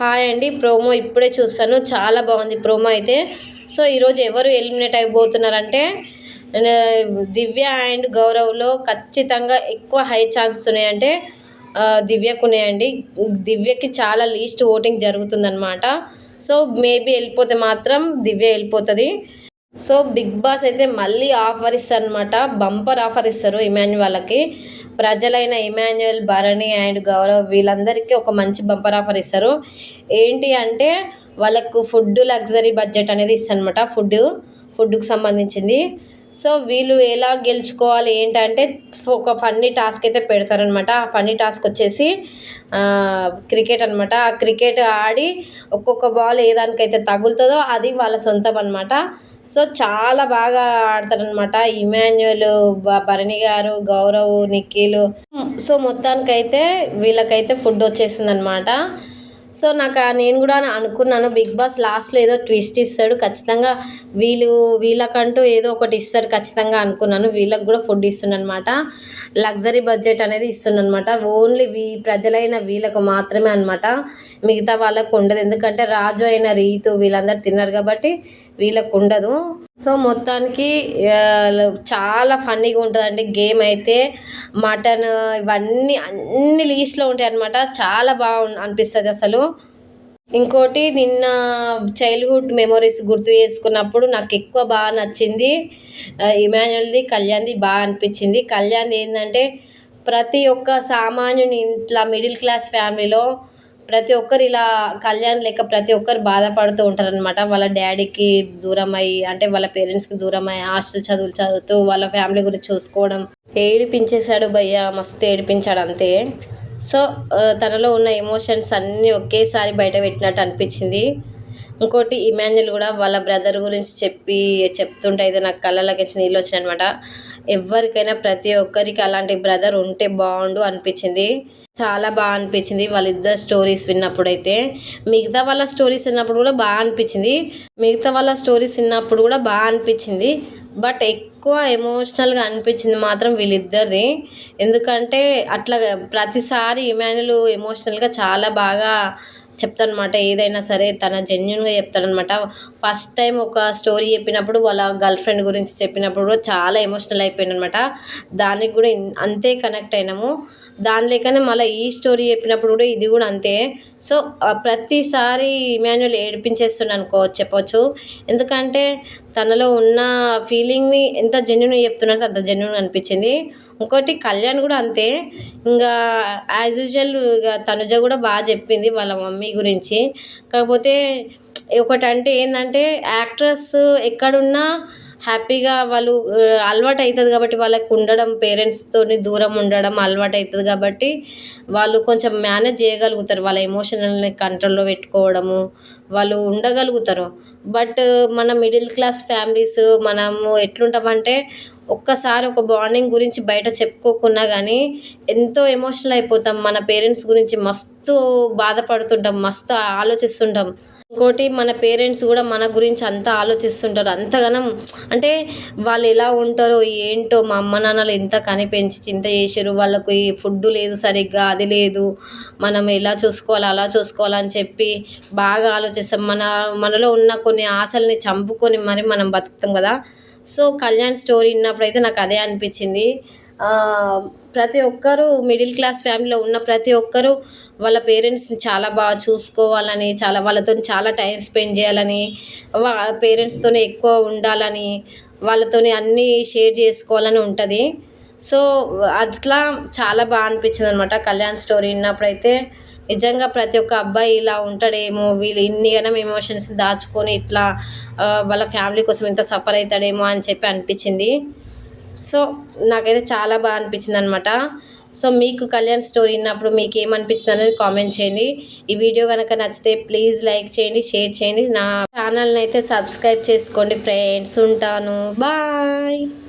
Hi అండి promo ఇప్పుడే చూస్తాను. చాలా బాగుంది ప్రోమో అయితే. సో ఈరోజు ఎవరు ఎలిమినేట్ అయిపోతున్నారంటే దివ్య అండ్ గౌరవ్లో ఖచ్చితంగా ఎక్కువ హై ఛాన్సెస్ ఉన్నాయంటే దివ్యకు ఉన్నాయండి దివ్యకి చాలా లీస్ట్ ఓటింగ్ జరుగుతుందన్నమాట. సో మేబీ వెళ్ళిపోతే మాత్రం దివ్య వెళ్ళిపోతుంది. సో బిగ్ బాస్ అయితే మళ్ళీ ఆఫర్ ఇస్తారు అనమాట బంపర్ ఆఫర్ ఇస్తారు ఇమాన్యు వాళ్ళకి ప్రజలైన ఇమాన్యుయల్ భరణి అండ్ గౌరవ్ వీళ్ళందరికీ ఒక మంచి బంపర్ ఆఫర్ ఇస్తారు. ఏంటి అంటే వాళ్ళకు ఫుడ్ లగ్జరీ బడ్జెట్ అనేది ఇస్తారనమాట ఫుడ్ ఫుడ్కి సంబంధించింది. సో వీళ్ళు ఎలా గెలుచుకోవాలి? ఏంటంటే ఒక ఫన్నీ టాస్క్ అయితే పెడతారనమాట ఆ ఫన్నీ టాస్క్ వచ్చేసి క్రికెట్ అనమాట ఆ క్రికెట్ ఆడి ఒక్కొక్క బాల్ ఏ దానికైతే తగులుతుందో అది వాళ్ళ సొంతం అనమాట సో చాలా బాగా ఆడతారనమాట ఇమాన్యువల్ భరణి గారు గౌరవ్ నిఖిల్. సో మొత్తానికైతే వీళ్ళకైతే ఫుడ్ వచ్చేసింది అనమాట సో నాకు నేను కూడా అనుకున్నాను బిగ్ బాస్ లాస్ట్లో ఏదో ట్విస్ట్ ఇస్తాడు ఖచ్చితంగా వీళ్ళు వీళ్ళకంటూ ఏదో ఒకటి ఇస్తాడు ఖచ్చితంగా అనుకున్నాను వీళ్ళకి కూడా ఫుడ్ ఇస్తుండనమాట లగ్జరీ బడ్జెట్ అనేది ఇస్తుండనమాట ఓన్లీ వీ ప్రజలైన వీళ్ళకు మాత్రమే అనమాట మిగతా వాళ్ళకు ఉండదు ఎందుకంటే రాజు అయిన రీతు వీళ్ళందరూ తిన్నారు కాబట్టి వీళ్ళకు ఉండదు సో మొత్తానికి చాలా ఫన్నీగా ఉంటుందండి. గేమ్ అయితే మటన్ ఇవన్నీ అన్ని లీస్ట్లో ఉంటాయి అనమాట చాలా బాగా అనిపిస్తుంది అసలు. ఇంకోటి నిన్న చైల్డ్హుడ్ మెమొరీస్ గుర్తు చేసుకున్నప్పుడు నాకు ఎక్కువ బాగా నచ్చింది ఇమాన్యుల్ది కళ్యాణ్ది బాగా అనిపించింది. కళ్యాణ్ది ఏంటంటే ప్రతి ఒక్క సామాన్యుని ఇంట్లో మిడిల్ క్లాస్ ఫ్యామిలీలో ప్రతి ఒక్కరు ఇలా కళ్యాణ్ లెక్క ప్రతి ఒక్కరు బాధపడుతూ ఉంటారనమాట వాళ్ళ డాడీకి దూరం అయ్యి అంటే వాళ్ళ పేరెంట్స్కి దూరం అయ్యి హాస్టల్ చదువులు చదువుతూ వాళ్ళ ఫ్యామిలీ గురించి చూసుకోవడం. ఏడిపించేశాడు భయ్య మస్తు ఏడిపించాడు అంతే. సో తనలో ఉన్న ఎమోషన్స్ అన్నీ ఒకేసారి బయట పెట్టినట్టు అనిపించింది. ఇంకోటి ఇమాన్యుల్ కూడా వాళ్ళ బ్రదర్ గురించి చెప్పి చెప్తుంటే అయితే నాకు కళ్ళలోకి వచ్చి నీళ్ళు వచ్చినాయి అనమాట ఎవరికైనా ప్రతి ఒక్కరికి అలాంటి బ్రదర్ ఉంటే బాగుండు అనిపించింది. చాలా బాగా అనిపించింది వాళ్ళిద్దరు స్టోరీస్ విన్నప్పుడైతే. మిగతా వాళ్ళ స్టోరీస్ విన్నప్పుడు కూడా బాగా అనిపించింది. మిగతా వాళ్ళ స్టోరీస్ విన్నప్పుడు కూడా బాగా అనిపించింది. బట్ ఎక్కువ ఎమోషనల్గా అనిపించింది మాత్రం వీళ్ళిద్దరిది. ఎందుకంటే అట్లా ప్రతిసారి ఇమాన్యులు ఎమోషనల్గా చాలా బాగా చెప్తానమాట ఏదైనా సరే తన జెన్యున్గా చెప్తాడనమాట. ఫస్ట్ టైం ఒక స్టోరీ చెప్పినప్పుడు వాళ్ళ గర్ల్ ఫ్రెండ్ గురించి చెప్పినప్పుడు కూడా చాలా ఎమోషనల్ అయిపోయానమాట దానికి కూడా అంతే కనెక్ట్ అయినాము. దాని లేకనే మళ్ళీ ఈ స్టోరీ చెప్పినప్పుడు కూడా ఇది కూడా అంతే. సో ప్రతిసారి ఇమాన్యుల్ ఏడిపించేస్తున్నాను అనుకో చెప్పొచ్చు. ఎందుకంటే తనలో ఉన్న ఫీలింగ్ని ఎంత జెన్యున్ చెప్తున్నట్టు అంత జెన్యున్ అనిపించింది. ఇంకోటి కళ్యాణ్ కూడా అంతే. ఇంకా యాజ్ యూజువల్ ఇక తనుజ కూడా బాగా చెప్పింది వాళ్ళ మమ్మీ గురించి. కాకపోతే ఒకటి అంటే ఏంటంటే యాక్ట్రస్ ఎక్కడున్నా హ్యాపీగా వాళ్ళు అలవాటు అవుతుంది కాబట్టి వాళ్ళకు ఉండడం పేరెంట్స్తో దూరం ఉండడం అలవాటు అవుతుంది కాబట్టి వాళ్ళు కొంచెం మేనేజ్ చేయగలుగుతారు. వాళ్ళ ఎమోషనల్ని కంట్రోల్లో పెట్టుకోవడము వాళ్ళు ఉండగలుగుతారు. బట్ మన మిడిల్ క్లాస్ ఫ్యామిలీస్ మనము ఎట్లుంటామంటే ఒక్కసారి ఒక బాండింగ్ గురించి బయట చెప్పుకోకున్నా కానీ ఎంతో ఎమోషనల్ అయిపోతాం. మన పేరెంట్స్ గురించి మస్తు బాధపడుతుంటాం మస్తు ఆలోచిస్తుంటాం. ఇంకోటి మన పేరెంట్స్ కూడా మన గురించి అంతా ఆలోచిస్తుంటారు. అంతగానం అంటే వాళ్ళు ఎలా ఉంటారో ఏంటో మా అమ్మ నాన్నలు ఎంత కనిపించి చింత చేశారు వాళ్ళకు ఈ ఫుడ్ లేదు సరిగ్గా అది లేదు. మనం ఎలా చూసుకోవాలి అలా చూసుకోవాలని చెప్పి బాగా ఆలోచిస్తాం. మన మనలో ఉన్న కొన్ని ఆశల్ని చంపుకొని మరి మనం బతుకుతాం కదా. సో కళ్యాణ్ స్టోరీ విన్నప్పుడైతే నాకు అదే అనిపించింది. ప్రతి ఒక్కరు మిడిల్ క్లాస్ ఫ్యామిలీలో ఉన్న ప్రతి ఒక్కరు వాళ్ళ పేరెంట్స్ని చాలా బాగా చూసుకోవాలని చాలా వాళ్ళతో చాలా టైం స్పెండ్ చేయాలని వా పేరెంట్స్తోనే ఎక్కువ ఉండాలని వాళ్ళతోనే అన్నీ షేర్ చేసుకోవాలని ఉంటుంది. సో అట్లా చాలా బాగా అనిపించింది అనమాట కళ్యాణ్ స్టోరీ విన్నప్పుడైతే. నిజంగా ప్రతి ఒక్క అబ్బాయి ఇలా ఉంటాడేమో వీళ్ళు ఇన్నిగనం ఎమోషన్స్ దాచుకొని ఇట్లా వాళ్ళ ఫ్యామిలీ కోసం ఇంత సఫర్ అవుతాడేమో అని చెప్పి అనిపించింది. సో నాకైతే చాలా బాగా అనిపించింది అనమాట సో మీకు కళ్యాణ్ స్టోరీ విన్నప్పుడు మీకు ఏమనిపించింది అనేది కామెంట్ చేయండి. ఈ వీడియో కనుక నచ్చితే ప్లీజ్ లైక్ చేయండి షేర్ చేయండి. నా ఛానల్ని అయితే సబ్స్క్రైబ్ చేసుకోండి ఫ్రెండ్స్. ఉంటాను. బాయ్.